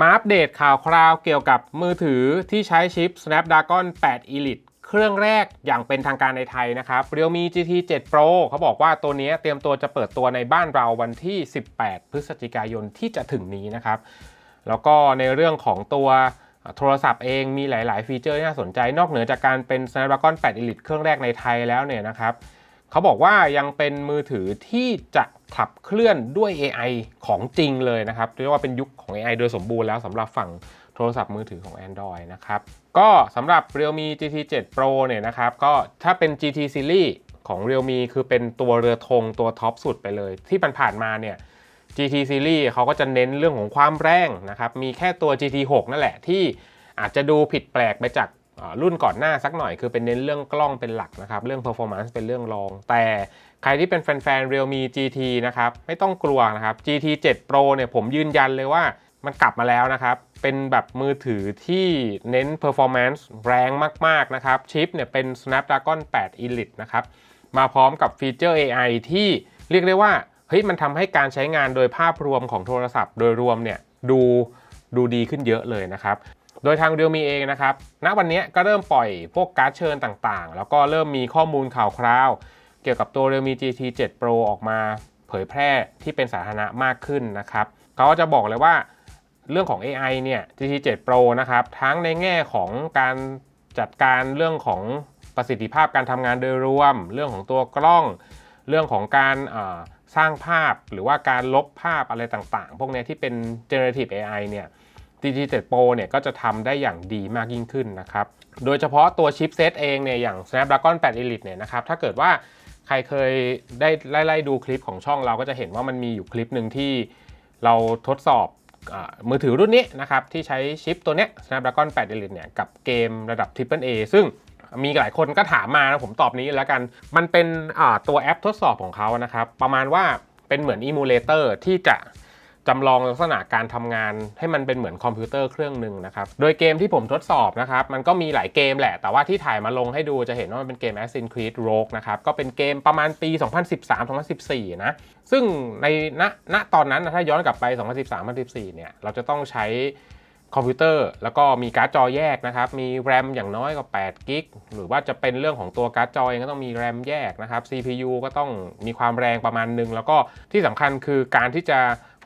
มาอัปเดตข่าวคราวเกี่ยวกับมือถือที่ใช้ชิป Snapdragon 8 Elite เครื่องแรกอย่างเป็นทางการในไทยนะครับ Realme GT 7 Pro เขาบอกว่าตัวนี้เตรียมตัวจะเปิดตัวในบ้านเราวันที่ 18 พฤศจิกายนที่จะถึงนี้นะครับ แล้วก็ในเรื่องของตัวโทรศัพท์เองมีหลาย ๆ ฟีเจอร์น่าสนใจ นอกเหนือจากการเป็น Snapdragon 8 Elite เครื่องแรกในไทยแล้วเนี่ยนะครับ เขาบอกว่ายังเป็นมือถือที่จะขับเคลื่อนด้วย AI ของจริงเลยนะครับเรียกว่าเป็นยุคของ AI โดยสมบูรณ์แล้วสำหรับฝั่งโทรศัพท์มือถือของ Android นะครับ ก็สำหรับ Realme GT 7 Pro เนี่ยนะครับ ก็ถ้าเป็น GT Series ของ Realme คือเป็นตัวเรือธงตัวท็อปสุดไปเลย ที่ผ่านมาเนี่ย GT Series เขาก็จะเน้นเรื่องของความแรงนะครับ มีแค่ตัว GT 6นั่นแหละที่อาจจะดูผิดแปลกไปจาก รุ่นก่อนหน้าสักหน่อยคือเป็นเน้นเรื่องกล้องเป็นหลักนะครับ เรื่อง performance เป็นเรื่องรอง แต่ใครที่เป็นแฟนๆ Realme GT นะครับ ไม่ต้องกลัวนะครับ GT 7 Pro เนี่ยผมยืนยันเลยว่ามันกลับมาแล้วนะครับ เป็นแบบมือถือที่เน้น performance แรงมากๆนะครับ ชิปเนี่ยเป็น Snapdragon 8 Elite นะครับ มาพร้อมกับฟีเจอร์ AI ที่เรียกได้ว่าเฮ้ยมันทำให้การใช้งานโดยภาพรวมของโทรศัพท์ โดยรวมเนี่ยดูดูดีขึ้นเยอะเลยนะครับ โดยทาง Realme เองนะครับ ณ วันนี้ก็เริ่มปล่อยพวกการ์ดเชิญต่างๆ แล้วก็เริ่มมีข้อมูลข่าวคราว เกี่ยวกับตัว Realme GT 7 Pro ออกมา เผยแพร่ที่เป็นสาธารณะมากขึ้นนะครับเขาจะบอกเลยว่าเรื่องของ AI เนี่ย GT 7 Pro นะครับ ทั้งในแง่ของการจัดการเรื่องของประสิทธิภาพการทำงานโดยรวม เรื่องของตัวกล้อง เรื่องของการสร้างภาพหรือว่าการลบภาพอะไรต่างๆ พวกนี้ที่เป็น generative AI เนี่ย GT 7 Pro เนี่ยก็จะทำได้อย่างดีมากยิ่งขึ้นนะครับ โดยเฉพาะตัวชิปเซตเองเนี่ยอย่าง Snapdragon 8 Elite เนี่ยนะครับถ้าเกิดว่าใครเคยได้ไล่ๆดูคลิปของช่องเราก็จะเห็นว่ามันมีอยู่คลิปหนึ่งที่เราทดสอบอมือถือรุ่นนี้นะครับที่ใช้ชิปตัวเนี้ย Snapdragon 8 Elite เนี่ยกับเกมระดับ Triple A ซึ่งมีหลายคนก็ถามมานะผมตอบนี้แล้วกัน มันเป็นตัวแอปทดสอบของเขานะครับ ประมาณว่าเป็นเหมือนอิมูเลเตอร์ที่จะ จำลองลักษณะการทำงานให้มันเป็นเหมือนคอมพิวเตอร์เครื่องหนึ่งนะครับ โดยเกมที่ผมทดสอบนะครับ มันก็มีหลายเกมแหละ แต่ว่าที่ถ่ายมาลงให้ดูจะเห็นว่ามันเป็นเกม Assassin's Creed Rogue นะครับ ก็เป็นเกมประมาณปี 2013-2014 นะ ซึ่งในณณตอนนั้นนะถ้าย้อนกลับไป 2013-2014 เนี่ย เราจะต้องใช้คอมพิวเตอร์แล้วก็มีการ์ดจอแยกนะครับ มีแรมอย่างน้อยก็8กิกหรือว่าจะเป็นเรื่องของตัวการ์ดจอเองก็ต้องมีแรมแยกนะครับ CPU ก็ต้องมีความแรงประมาณหนึง แล้วก็ที่สำคัญคือการที่จะ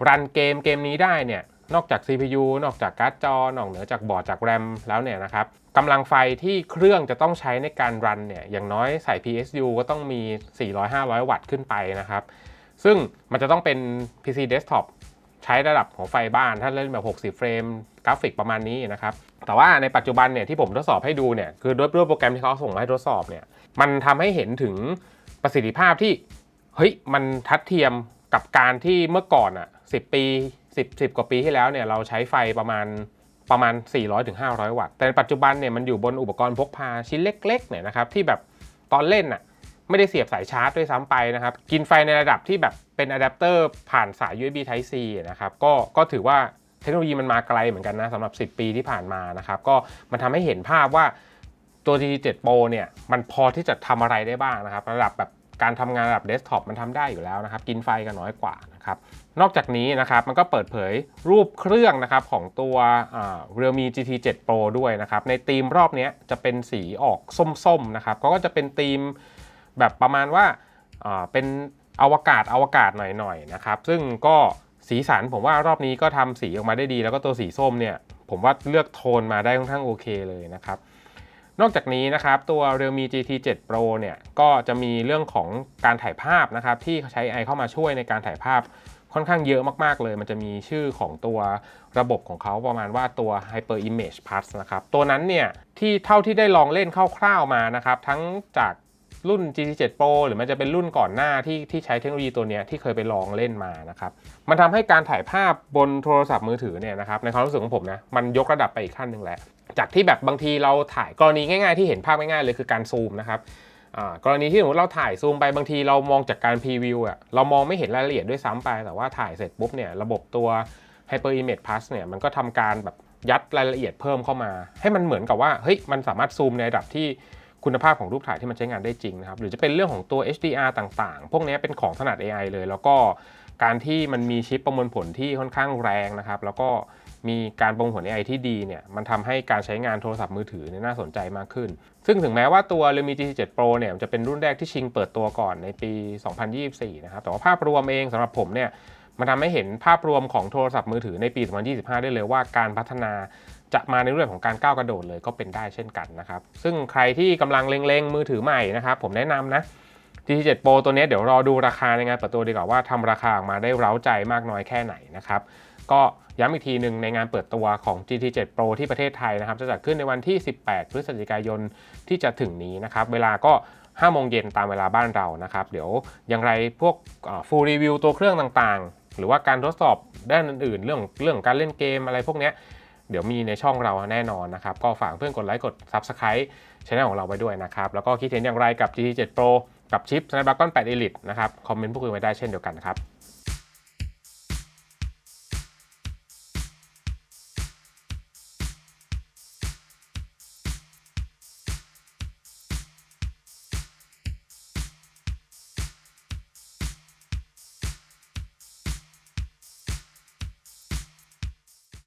รันเกมเกมนี้ได้เนี่ยนอกจาก CPU นอกจากการ์ดจอนอกเหนือจากบอร์ดจากแรมแล้วเนี่ยนะครับกำลังไฟที่เครื่องจะต้องใช้ในการรันเนี่ยอย่างน้อยใส่ PSU ก็ต้องมี 400-500 วัตต์ขึ้นไปนะครับ ซึ่งมันจะต้องเป็น PC Desktop ใช้ระดับของไฟบ้านถ้าเล่นแบบ 60 เฟรมกราฟิกประมาณนี้นะครับ แต่ว่าในปัจจุบันเนี่ยที่ผมทดสอบให้ดูเนี่ยคือด้วยด้วยโปรแกรมที่เขาส่งมาให้ทดสอบเนี่ยมันทำให้เห็นถึงประสิทธิภาพที่เฮ้ยมันทัดเทียม กับการที่เมื่อก่อนอะ10ปี 10 10 กว่าปีที่แล้วเนี่ยเราใช้ไฟประมาณประมาณ 400-500 วัตต์ แต่ปัจจุบันเนี่ยมันอยู่บนอุปกรณ์พกพาชิ้นเล็กๆเนี่ยนะครับที่แบบตอนเล่นอะไม่ได้เสียบสายชาร์จด้วยซ้ำไปนะครับ กินไฟในระดับที่แบบเป็นอะแดปเตอร์ผ่านสาย USB Type C นะครับก็ก็ถือว่าเทคโนโลยีมันมาไกลเหมือนกันนะสำหรับ 10 ปีที่ผ่านมานะครับก็มันทำให้เห็นภาพว่าตัว GT7 Pro เนี่ยมันพอที่จะทำอะไรได้บ้างนะครับ ระดับแบบ การทำงานระดับเดสก์ท็อปมันทำได้อยู่แล้วนะครับ กินไฟก็น้อยกว่านะครับ นอกจากนี้นะครับมันก็เปิดเผยรูปเครื่องนะครับของตัวอ่า Realme GT 7 Pro ด้วยนะครับ ในธีมรอบนี้จะเป็นสีออกส้มๆนะครับก็จะเป็นธีมแบบประมาณว่าเป็นอวกาศอวกาศหน่อยๆนะครับ ซึ่งก็สีสันผมว่ารอบนี้ก็ทำสีออกมาได้ดี แล้วก็ตัวสีส้มเนี่ยผมว่าเลือกโทนมาได้ค่อนข้างโอเคเลยนะครับ นอกจากนี้นะครับตัว Realme GT 7 Pro เนี่ยก็จะมีเรื่องของการถ่ายภาพนะครับที่ใช้ AI เข้ามาช่วยในการถ่ายภาพค่อนข้างเยอะมาก ๆ เลย มันจะมีชื่อของตัวระบบของเขาประมาณว่าตัว Hyper Image Plus นะครับ ตัวนั้นเนี่ยที่เท่าที่ได้ลองเล่นคร่าวๆมานะครับ ทั้งจาก รุ่น GT7 Pro หรือมันจะเป็นรุ่นก่อนหน้าที่ที่ใช้เทคโนโลยีตัวนี้ที่เคยไปลองเล่นมานะครับ มันทำให้การถ่ายภาพบนโทรศัพท์มือถือเนี่ยนะครับในความรู้สึกของผมนะมันยกระดับไปอีกขั้นหนึ่งแล้ว จากที่แบบบางทีเราถ่ายกรณีง่ายๆ ที่เห็นภาพง่ายๆเลยคือการซูมนะครับกรณีที่สมมติเราถ่ายซูมไปบางทีเรามองจากการพรีวิวอะเรามองไม่เห็นรายละเอียดด้วยซ้ำไป แต่ว่าถ่ายเสร็จปุ๊บเนี่ยระบบตัว Hyper Image Plus เนี่ยมันก็ทำการแบบยัดรายละเอียดเพิ่มเข้ามา ให้มันเหมือนกับว่าเฮ้ยมันสามารถซูมในระดับที่ คุณภาพของรูปถ่ายที่มันใช้งานได้จริงนะครับหรือจะเป็นเรื่องของตัว HDR ต่างๆ พวกนี้เป็นของถนัด AI เลย แล้วก็การที่มันมีชิปประมวลผลที่ค่อนข้างแรงนะครับแล้วก็มีการประมวลผล AI ที่ดีเนี่ยมันทำให้การใช้งานโทรศัพท์มือถือเนี่ยน่าสนใจมากขึ้น ซึ่งถึงแม้ว่าตัว Realme G7 Pro เนี่ยจะเป็นรุ่นแรกที่ชิงเปิดตัวก่อนในปี 2024 นะครับแต่ว่าภาพรวมเองสำหรับผมเนี่ยมันทำให้เห็นภาพรวมของโทรศัพท์มือถือในปี 2025 ได้เลยว่าการพัฒนา จะมาในเรื่องของการก้าวกระโดดเลยก็เป็นได้เช่นกันนะครับ ซึ่งใครที่กำลังเล็งๆมือถือใหม่นะครับ ผมแนะนำนะ GT 7 Pro ตัวนี้เดี๋ยวรอดูราคาในงานเปิดตัวดีกว่าว่าทำราคาออกมาได้เร้าใจมากน้อยแค่ไหนนะครับ ก็ย้ำอีกทีหนึ่งในงานเปิดตัวของ GT 7 Pro ที่ประเทศไทยนะครับ จะจัดขึ้นในวันที่ 18 พฤศจิกายนที่จะถึงนี้นะครับ เวลาก็5โมงเย็นตามเวลาบ้านเรานะครับ เดี๋ยวอย่างไรพวกฟูลรีวิวตัวเครื่องต่างๆ หรือว่าการทดสอบด้านอื่นๆ เรื่องเรื่องการเล่นเกมอะไรพวกนี้ เดี๋ยวมีในช่องเราแน่นอนนะครับ ก็ฝากเพื่อนกดไลค์กด Subscribe ช่องของเราไว้ด้วยนะครับ แล้วก็คิดเห็นอย่างไรกับ GT 7 Pro กับชิป Snapdragon 8 Elite นะครับ คอมเมนต์พูดคุยไว้ได้เช่นเดียวกันครับ